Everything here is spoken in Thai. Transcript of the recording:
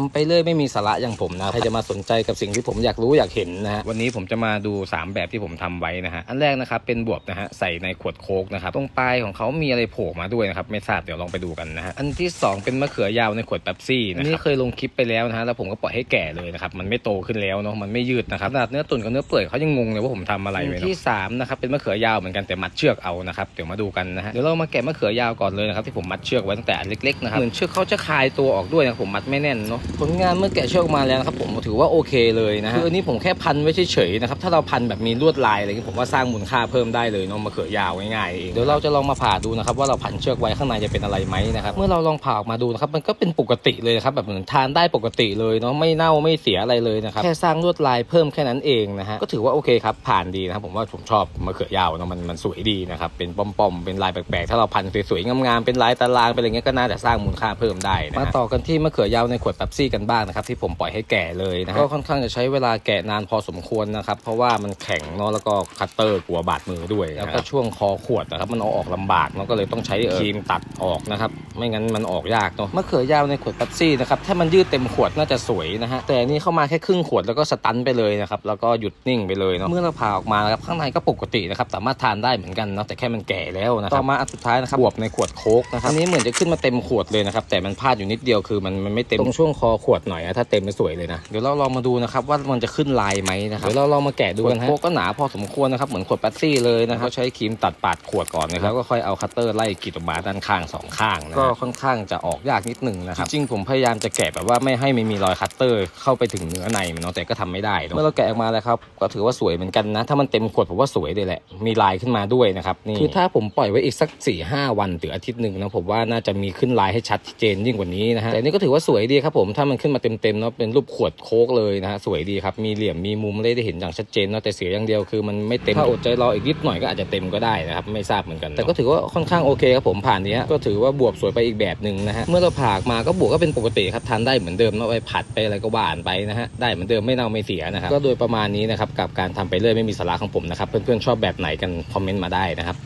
ทำไปเรื่อยไม่มีสาระอย่างผมนะใครจะมาสนใจกับสิ่งที่ผมอยากรู้อยากเห็นนะฮะวันนี้ผมจะมาดู 3 แบบที่ผมทำไว้นะฮะอันแรกนะครับเป็นบวบนะฮะใส่ในขวดโค้กนะครับตรงปลายของเขามีอะไรโผล่มาด้วยนะครับไม่ทราบเดี๋ยวลองไปดูกันนะฮะอันที่สองเป็นมะเขือยาวในขวดเป๊ปซี่นะครับอันนี้เคยลงคลิปไปแล้วนะฮะแล้วผมก็ปล่อยให้แก่เลยนะครับมันไม่โตขึ้นแล้วเนาะมันไม่ยืดนะครับขนาดเนื้อตุ๋นกับเนื้อเปื่อยเขายังงงเลยว่าผมทำอะไรไว้เนอะที่สามนะครับเป็นมะเขือยาวเหมือนกันแต่มัดเชือกเอานะครับเดี๋ยวมาดูกันนะฮะเดี๋ยวเรามาแกะมะเขือยาวก่อนเลยนะครับที่ผมมัดเชือกไว้ตั้งแต่อันเล็กๆนะครับเหมือนเชือกเขาจะคลายตัวออกด้วยนะผมมัดไม่แน่นเนาะผลงานเมื่อแกะเชือกมาแล้วนะครับผมถือว่าโอเคเลยนะฮะคืออันนี้ผมแค่พันไว้เฉยๆนะครับถ้าเราพันแบบมีลวดลายอะไรอย่างนี้ผมว่าสร้างมูลค่าเพิ่มได้เลยเนาะมะเขือยาวง่ายๆเองเดี๋ยวเราจะลองมาผ่าดูนะครับว่าเราพันเชือกไว้ข้างในจะเป็นอะไรไหมนะครับเมื่อเราลองผ่าออกมาดูนะครับมันก็เป็นปกติเลยนะครับแบบเหมือนทานได้ปกติเลยเนาะไม่เน่าไม่เสียอะไรเลยนะครับแค่สร้างลวดลายเพิ่มแค่นั้นเองนะฮะก็ถือว่าโอเคครับผ่านดีนะครับผมว่าผมชอบมะเขือยาวเนาะมันมันสวยดีนะครับเป็นป้อมๆเป็นลายแปลกๆถ้าเราพันสวยๆงามๆเป็นลายตารางเป็นอะไรเงี้ยก็น่าจะสร้างมูลค่าเพิ่มได้นะมาต่อกันที่มะเขือยาวในขวดเป๊ปซี่กันบ้างนะครับที่ผมปล่อยให้แก่เลยนะก็ค่อนข้างจะใช้เวลาแกะนานพอสมควรนะครับเพราะว่ามันแข็งเนาะแล้วก็คัตเตอร์กลัวบาดมือด้วยแล้วก็ช่วงคอขวดนะครับมันเอาออกลำบากเนาะก็เลยต้องใช้เอ่อครีมตัดออกนะครับ ไม่งั้นมันออกยากเนาะมะเขือยาวในขวดเป๊ปซี่นะครับถ้ามันยืดเต็มขวดน่าจะสวยนะฮะแต่อันนี่เข้ามาแค่ครึ่งขวดแล้วก็สตันไปเลยนะครับแล้วก็หยุดนิ่งไปเลยเนาะเมื่อเราผ่าออกมานะครับข้างในก็ปกตินะครับสามารถทานได้เหมือนกันเนาะแต่แค่มันแก่แล้วนะครับต่อมาอันสุดท้ายนะครับบวบในขวดโค้กนะครับอันนี้เหมือนจะขึ้นมาเต็มขวดเลยนะครับแต่มันพลาดอยู่นิดเดียวคือมันมันไม่เต็มตรงช่วงคอขวดหน่อยนะถ้าเต็มมันสวยเลยนะเดี๋ยวเราลองมาดูนะครับว่ามันจะขึ้นลายไหมนะครับเดี๋ยวเราลองมาแกะดูกันฮะโค้กก็หนาพอสมควรนะครับเหมือนขวดแป๊บซี่เลยนะครับใช้ครีมตัดปาดขวดก่อนนะครับแล้วก็ค่อยเอาคัตเตอร์ไล่กรีดออกมาด้านข้างสองข้างนะก็ค่อนข้างจะออกยากนิดนึงนะครับจริงๆผมพยายามจะแกะแบบว่าไม่ให้มันมีรอยคัตเตอร์ เข้าไปถึงเนื้อในมันเนาะแต่ก็ทำไม่ได้เนอะเมื่อเราแกะออกมาแล้วครับก็ถือว่าสวยเหมือนกันนะ ถ้ามันเต็มขวดผมว่าสวยเลยแหละ มีลายขึ้นมาด้วยนะครับนี่คือถ้าผมปล่อยไว้อีกสัก4ี่ห้าวันหรืออาทิตย์หนึ่งนะผมว่าน่าจะมีขึ้นลายให้ชัดเจนยิ่งกว่านี้นะฮะแต่นี่ก็ถือว่าสวยดีครับผมถ้ามันขึ้นมาเต็มๆเนาะเป็นรูปขวดโค้กเลยนะฮะสวยดีครับมีเหลี่ยมมีมุมเลยได้เห็นอย่างชัดเจนเนาะแต่เสียอย่างเดียวคือมันไม่เต็มถ้าอดใจรออีกนิดหน่อยก็อาจจะเต็มก็ได้นะครับไม่ทราบเหมือนกันแต่ก็ถือว่าค่อนข้างโอเคครับผมผ่านเนี้ยก็ถือว่าบวบสวยไปอีกแบบหนึ่งนะฮะเมื่อเราผ่าออกมาก็บวกก็เป็นปกติครับทานได้เหมือนเดิมเอาไปผัดไปอะไรก็หวานไปนะฮะได้เหมือนเดิมไม่เน่าไม่เสียนะครับก็โดยประมาณนี้นะครับกับการทำไปเรื่อยไม่มีสาระของผมนะครับเพื่อนๆชอบแบบไหนกันคอมเมนต์มาได้นะครับ